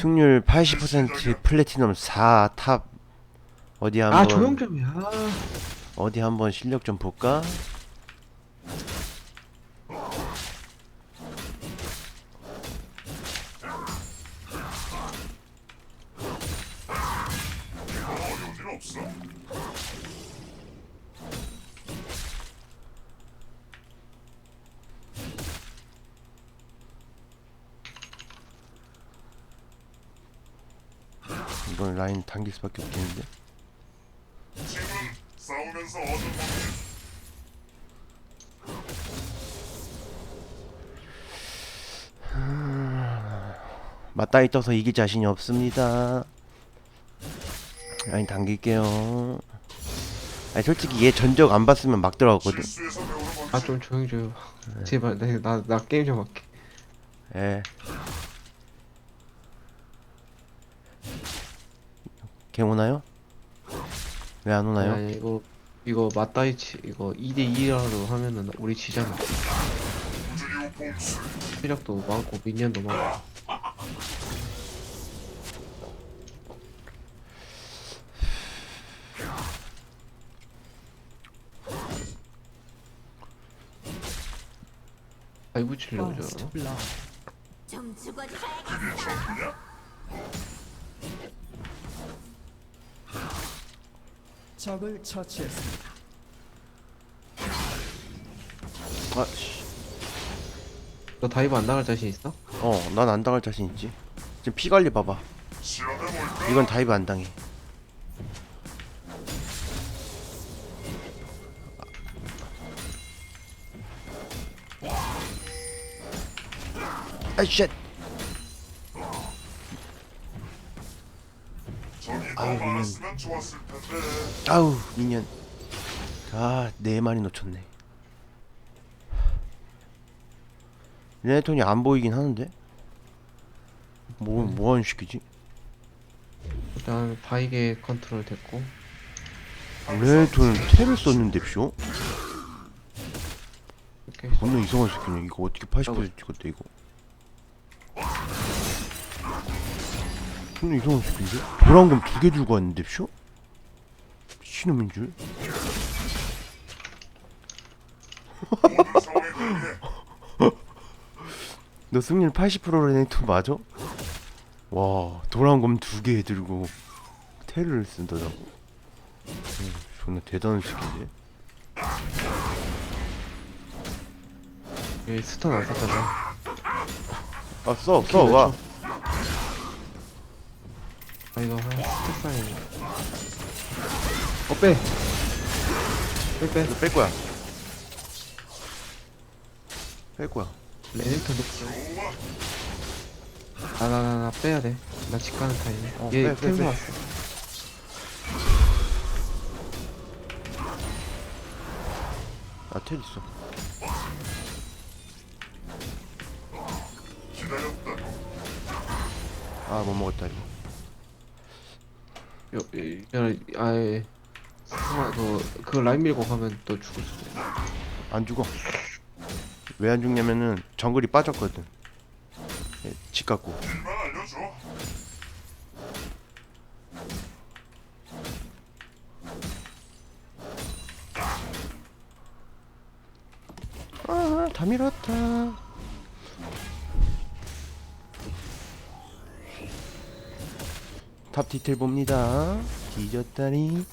승률 80% 플래티넘 4탑 어디 한번 아 조명점이야. 아, 어디 한번 실력 좀 볼까? 이번 라인 당길 수밖에 없겠는데? 지금 싸우면서 얻은 것 맞다이 떠서 이길 자신이 없습니다. 라인 당길게요. 아니 솔직히 얘 전적 안 봤으면 막 들어갔거든. 실수에서 배우는 건아좀 조용히 줘요. 제발 나나 나 게임 좀 할게. 예. 걔 오나요? 왜 안 오나요? 아니 이거 이거 맞다이치 이거 2대 2라로 하면은 우리 지잖아. 체력도 많고 미니언도 많고. 아이브 치려고 저. 좀 죽어줘야겠어. 적을 처치했습니다. 아, 씨. 너 다이브 안 나갈 자신 있어? 어, 난 안 당할 자신 있지. 지금 피 관리 봐봐. 이건 다이브 안 당해. 아, 쉣. 저기 더 텐데 아우, 미년. 아, 네 마리 놓쳤네. 레네톤이 안 보이긴 하는데? 뭐, 뭐 하는 시키지? 일단 바이게 컨트롤 됐고 레네톤은 테를 썼는데, 쇼? 이렇게 겁나 이상한 새끼네. 이거 어떻게 80% 찍었대, 이거. 겁나 이상한 새끼인데? 도란검 두개 들고 왔는데, 쇼? 미친놈인 줄? 너 승률 80% 레네톤 맞아? 와, 도란검 두 개 들고 테를 쓴다고. 음, 존나 대단한 새끼인데? 여기 스턴 안 썼잖아 아, 써, 써, 와. 아 이거 쌓이네 어빼 빼빼 이거 뺄 거야. 뺄 거야. 레넥터 높여 아나나 나 빼야 돼나 집 가는 타임에 어, 얘 빼, 빼, 템 빼. 왔어 아, 텔 있어. 아, 못 먹었다, 이거. 요, 요, 아예 잠깐만 그, 그 라인 밀고 가면 또 죽을 수도 있어 안 죽어. 왜 안 죽냐면은 정글이 빠졌거든. 예, 집 갖고. 아, 다 밀었다. 탑 디테일 봅니다. 뒤졌다니.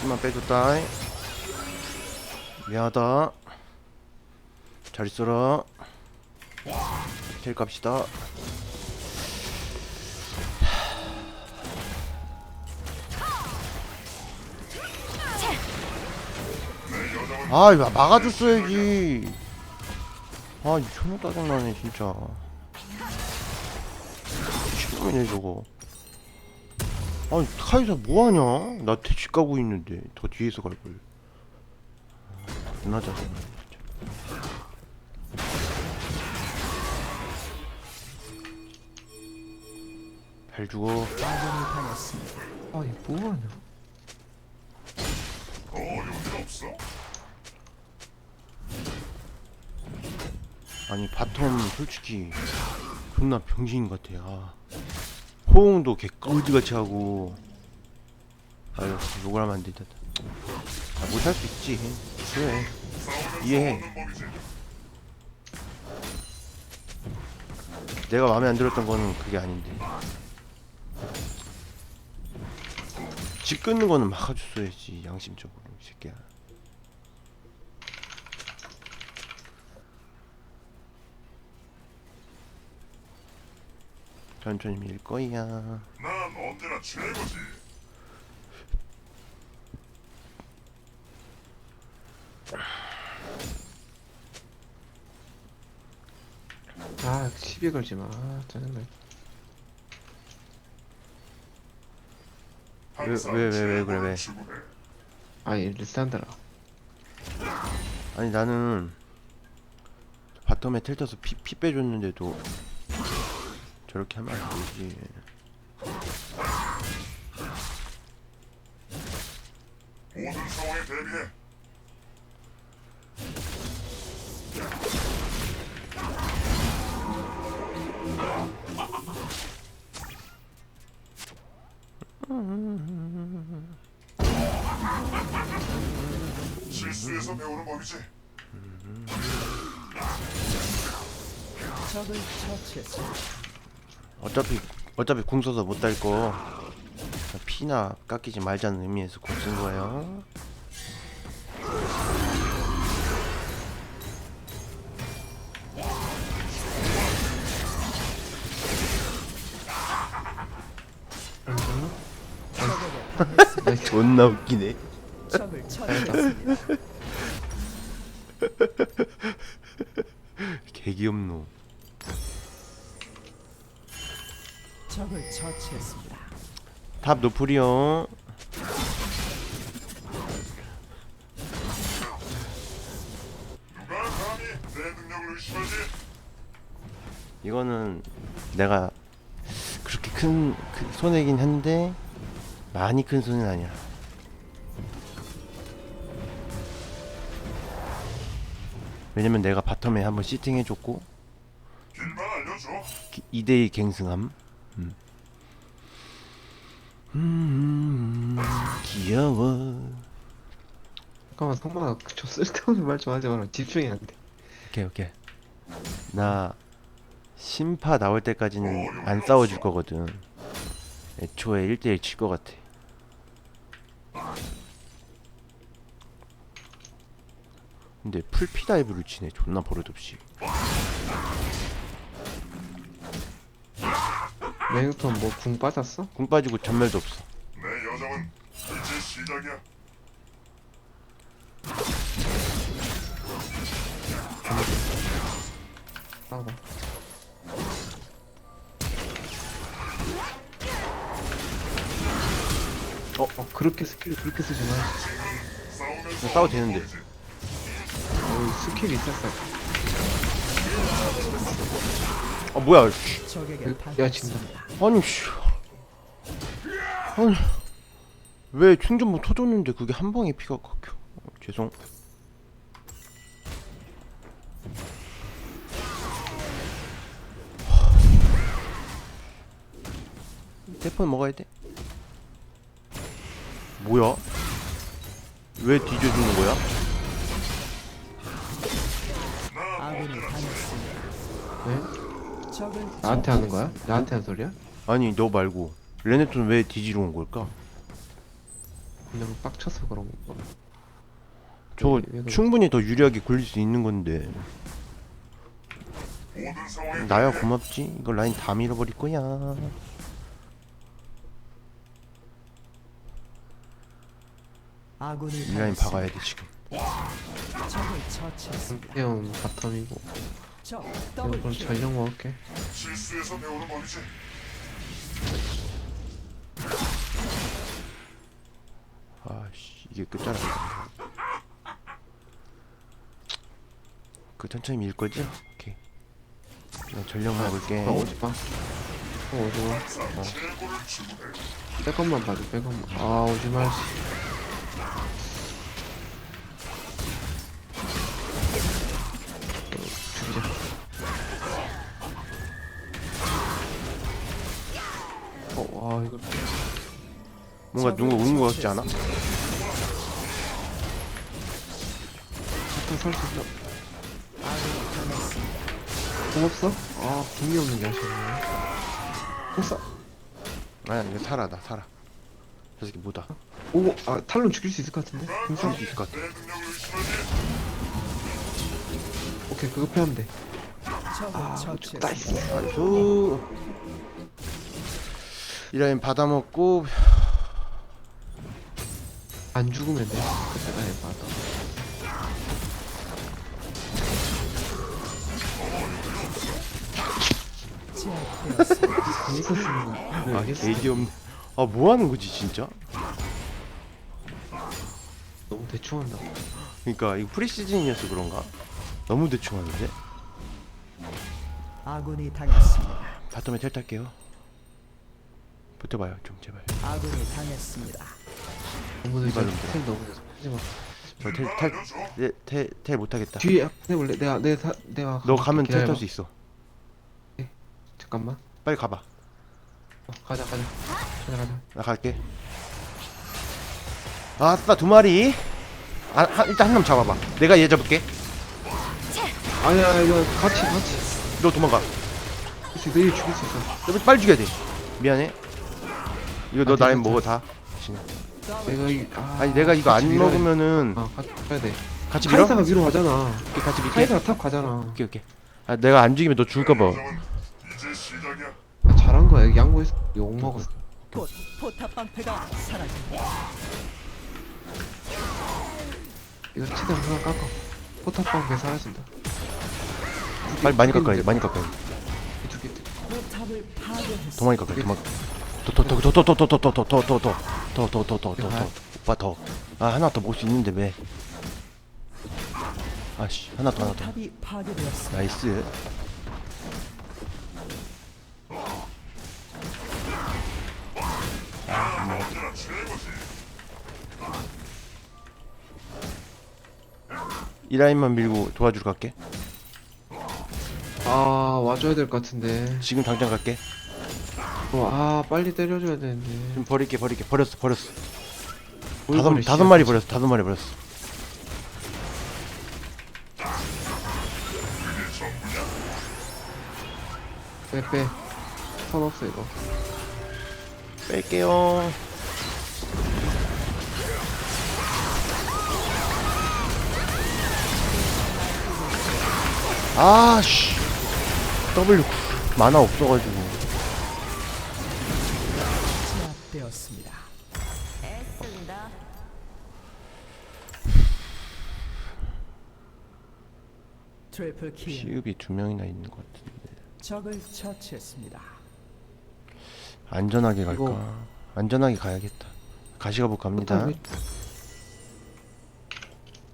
힘만 빼줬다. 미안하다. 잘 있어라. 텔 갑시다. 아, 이거 막아줬어야지. 아, 이 천원 짜증나네, 진짜. 미친놈이네, 저거. 아니, 카이사 뭐하냐? 나 퇴치 까고 있는데, 더 뒤에서 갈걸. 존나 짜증나. 잘 죽어. 아이 뭐하냐 아니 바텀 솔직히 존나 병신 같아. 아. 호응도 개꺼지같이 하고. 아유 욕을 하면 안 되다. 아, 못할 수 있지. 그래. 이해해. 내가 마음에 안 들었던 거는 그게 아닌데. 집 끊는 거는 막아줬어야지 양심적으로 이 새끼야. 천천히 밀 거야. 난 언제나 최고지. 아 시비 걸지 마. 아, 짜증나. 항상 왜, 왜, 왜, 왜 그래, 왜? 추구해. 아니 리산드라. 아니 나는 바텀에 텔 떠서 피, 피 빼줬는데도 저렇게 하면 안 되지. 모든 상황에 대비해. 실수에서 배우는 법이지. 적을 처치했습니다. 어차피 어차피 궁 써서 못딸거 피나 깎이지 말자는 의미에서 궁 쓴 거예요. 존나 웃기네. 개귀엽노. 적을 처치했습니다. 탑 노플이요. 이거는 내가 그렇게 큰, 큰 손해긴 한데 많이 큰 손해는 아니야. 왜냐면 내가 바텀에 한번 시팅해줬고 길만 알려줘. 2대2 갱승함. 음. 음, 귀여워. 잠깐만 성만아 저 쓸데없는 말 좀 하지 마라. 집중이 안 돼. 오케이 오케이. 나 심파 나올 때까지는 안 싸워줄 거거든. 애초에 1대1 칠 것 같아. 근데 풀피 다이브를 치네 존나 버릇없이. 레이턴 뭐 궁 빠졌어? 궁 빠지고 전멸도 없어. 내 여정은 이제 시작이야. 싸워봐. 어, 어 그렇게 스킬 그렇게 쓰지 마. 싸우면서 싸워도 되는데. 어, 스킬 있었어. 아 뭐야? 씨. 야, 당했습니다. 아니 씨. 아니 왜 충전 못 터졌는데 그게 한 방에 피가 깎여? 어, 죄송. 대폰 먹어야 돼. 뭐야? 왜 뒤져주는 거야? 네? 나한테 하는 거야? 나한테 하는 소리야? 아니 너 말고 레네톤 왜 뒤지러 온 걸까? 그냥 빡쳐서 그런 거. 저? 충분히 더 유리하게 굴릴 수 있는 건데 나야. 고맙지 이거 라인 다 밀어버릴 거야 이 라인 박아야 돼 지금 적을 처치했습니다. 태형 바텀이고. 킬. 전력 먹을게. 실수에서 배우는 법이지. 아씨 이게 끝자락이다 그 천천히 밀 거지? 오케이 나 전력 먹을게 어, 오지 마. 어, 오지 마. 추구해. 백업만 봐줘, 백업만. 아, 오지 마. 씨. 어와 이거 뭔가 누가 우는 거 같지 않아? 있나? 아군이 당했습니다. 공 없어? 아 궁이 없는 게 아쉽네 됐어 아니 이거 살아 나 살아 저 새끼 뭐다 오, 아 탈론 죽일 수 있을 것 같은데? 궁 있을 것 같아. 오케이 그거 피하면 돼 아. 나이스 나이스 이 라인 받아먹고 안 죽으면 돼 제압되었습니다. 궁 있었으면 아 개기 없네 아 뭐하는 거지 진짜? 너무 대충 한다 그니까 이거 프리시즌이어서 그런가? 너무 대충 하는데? 아군이 당했습니다. 바텀에 텔 탈게요 붙어봐요 좀 제발. 아군이 당했습니다. 너무 이발로 텔 너무 늦어 하지 마 저텔탈텔 못하겠다. 뒤에 앞에 해볼래? 내가 내 사, 내가 너. 가면 텔 기다려봐. 탈수 있어. 잠깐만. 빨리 가봐. 어, 가자 가자. 가자 가자. 나 갈게. 아싸 두 마리? 아, 한, 일단 한 놈 잡아봐. 내가 얘 잡을게. 아니야 이거 같이 같이. 너 도망가. 그치 너희 죽일 수 있어. 너 빨리 죽여야 돼. 미안해 이거 너 아, 괜찮아. 먹어 다. 진짜. 내가 이 아, 아니 내가 이거 같이 안 밀어야 돼. 먹으면은 어 같이 가야 돼. 같이 밀어? 카이사가 위로 가잖아. 오케이, 같이 밀게. 카이사가 탑 가잖아. 오케이 오케이. 아 내가 안 죽이면 너 죽을까봐. 시작이야. 아, 잘한 거야. 양보했어 욕 먹었어. 곧 포탑 방패가 사라집니다. 이거 최대한 하나 깎아. 포탑방 배 사라진다. 빨리 많이 깎아야 돼 많이 깎아야 돼 두개 포탑을 파괴했습니다. 더 많이 깎아야 돼 도망 더더더더 더 더 더 더 더 더 더 더 더 더 더 더 오빠 더 아 하나 더 먹을 수 있는데 왜 아씨 하나 더 하나 더 포탑이 파괴되었습니다. 나이스. 이 라인만 밀고 도와주러 갈게 아 와줘야 될 것 같은데 지금 당장 갈게 어, 아 빨리 때려줘야 되는데. 좀 버릴게 버릴게. 버렸어 버렸어. 뭘 다섯 다섯. 마리 버렸어 다섯 마리 버렸어. 빼빼 선 없어 이거. 뺄게요. 아씨. W. 만화 없어가지고 제압되었습니다. 애쓴다. 트리플 킬. 시읍이 두 명이나 있는 것 같은데 적을 처치했습니다. 안전하게 갈까? 이거- 안전하게 가야겠다 가시가복 갑니다 포탑이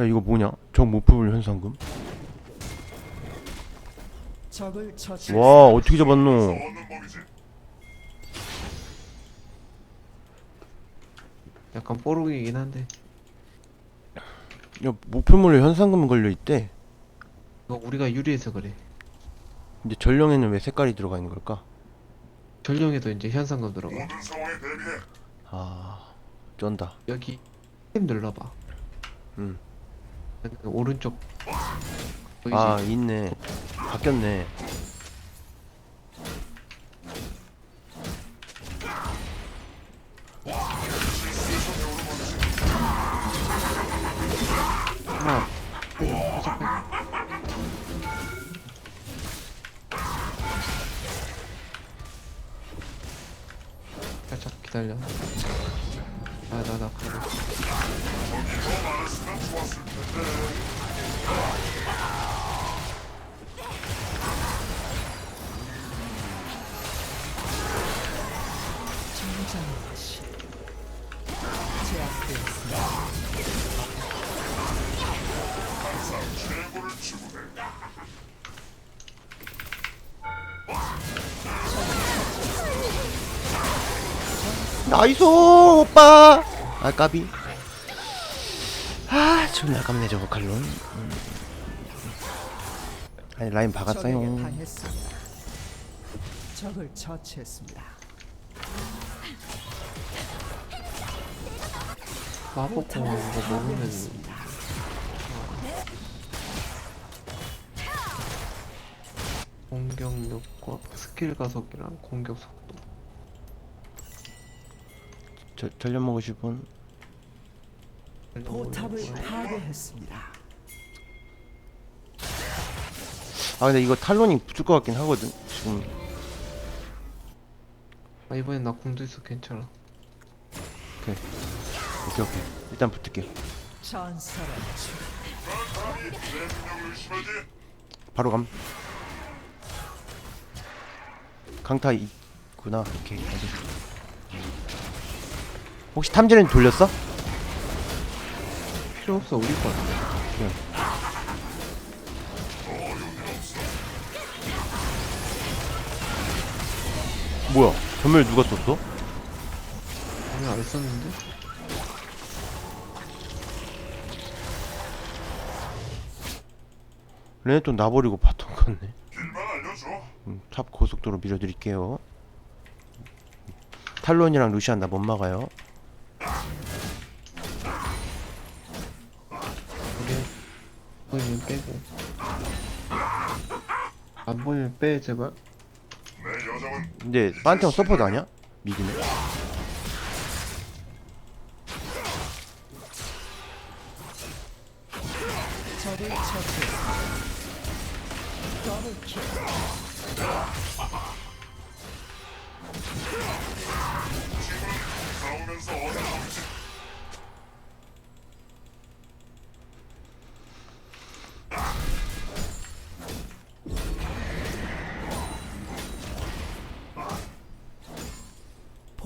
야 이거 뭐냐? 적못 뽑을 현상금? 적을. 와 어떻게 잡았노 법이지. 약간 뽀록이긴 한데. 야 목표물에 현상금 걸려 있대. 이거 우리가 유리해서 그래. 근데 전령에는 왜 색깔이 들어가 있는 걸까? 전령에도 이제 현상금 들어가. 모든 상황에 대비해. 아 쩐다. 여기 템 눌러봐. 음. 그 오른쪽. 보이지? 아 있네. 바뀌었네 기다려. 아나나 그러 나이스 오빠 아 까비 아 존나 아깝네 저거 칼론 음. 아니 라인 박았어요 적에게 당했습니다. 적을 처치했습니다. 마법공원 이거 먹으면 공격력과 스킬 가속이랑 공격 속도 저, 전력 먹으실 분? 포탑을 파괴했습니다. 아 근데 이거 탈론이 붙을 것 같긴 하거든 지금 아 이번엔 나 공도 있어 괜찮아 오케이 오케이 일단 감히 내 능력을 의심하지? 바로 감 강타 있구나 오케이 알겠어. 혹시 탐지는 돌렸어? 필요 없어 우리 거 같아 뭐야 전멸 누가 썼어? 아니 안 썼는데? 레네톤 나버리고 바텀 갔네 길만 알려줘. 음, 탑 고속도로 밀어드릴게요 탈론이랑 루시안 나 못 막아요 우리 보이면 빼고. 안 보이면 빼 제발. 내 여정은 근데 판테온 서포트 아니야? 미드네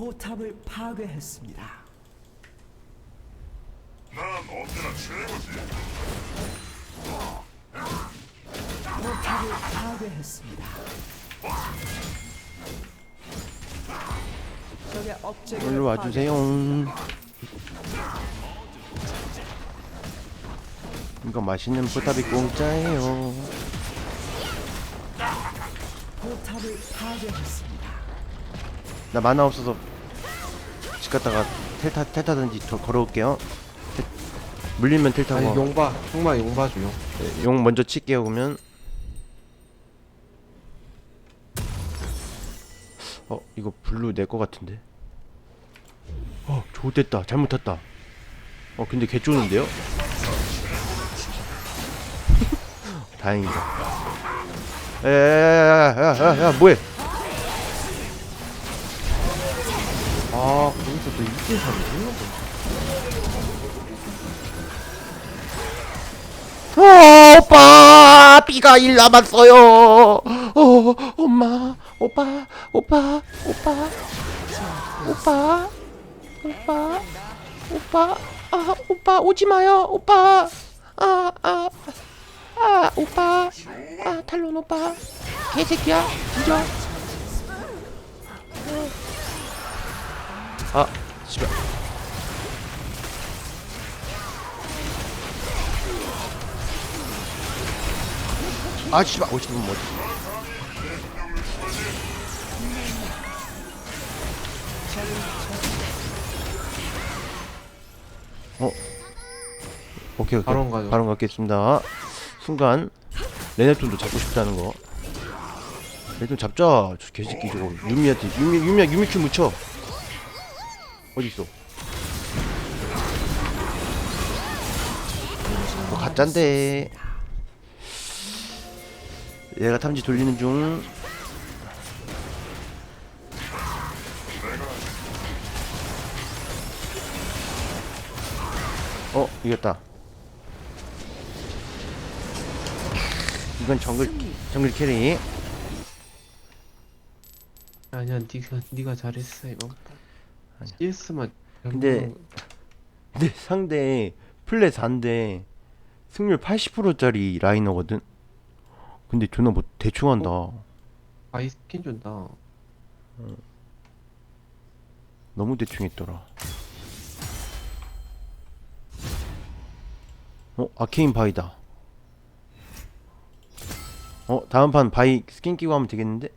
포탑을 파괴했습니다. 난 언제나 최고지. 포탑을 파괴했습니다. 적의 업적을 일로 와주세요 이거 맛있는 포탑이 공짜예요 포탑을 파괴했습니다. 나 만화 없어서 집 갔다가 텔타 텔타든지 저 걸어올게요. 텔- 물리면 텔 타고. 아니 용봐 정말 용봐 줘용. 네, 용 먼저 칠게요 그러면. 어 이거 블루 내 거 같은데? 어 좋됐다. 잘못 탔다. 어 근데 개 쪼는데요? 다행이다. 야야야야야야야 뭐해? 아 또 이게 사는 어, 오빠 비가 일 남았어요. 어, 엄마, 오빠, 오빠, 오빠, 오빠, 오빠, 오빠, 아, 오빠 오지 마요, 오빠, 아, 아, 아, 오빠, 아, 탈론 오빠, 개새끼야, 뒤져. 아, 씨발. 아, 씨발, 오, 씨발, 뭐. 어, 오케이, 오케이. 바론 가죠. 바론 갖겠습니다. 순간 레네톤도 잡고 싶다는 거. 레네톤 잡자. 저 개새끼 저거 유미한테 유미 유미야 유미큐 묻혀. 어디 있어? 뭐 가짠데. 얘가 탐지 돌리는 중. 어 이겼다. 이건 정글 정글 캐리. 아니야 니가 니가 잘했어 이번 판 아니야. CS만 근데- 근데 상대 플레 4인데 승률 80%짜리 라이너거든. 근데 존나 뭐 대충 한다. 아이 스킨 준다 너무 대충 했더라. 어 아케인 바이다. 어 다음 판 바이 스킨 끼고 하면 되겠는데?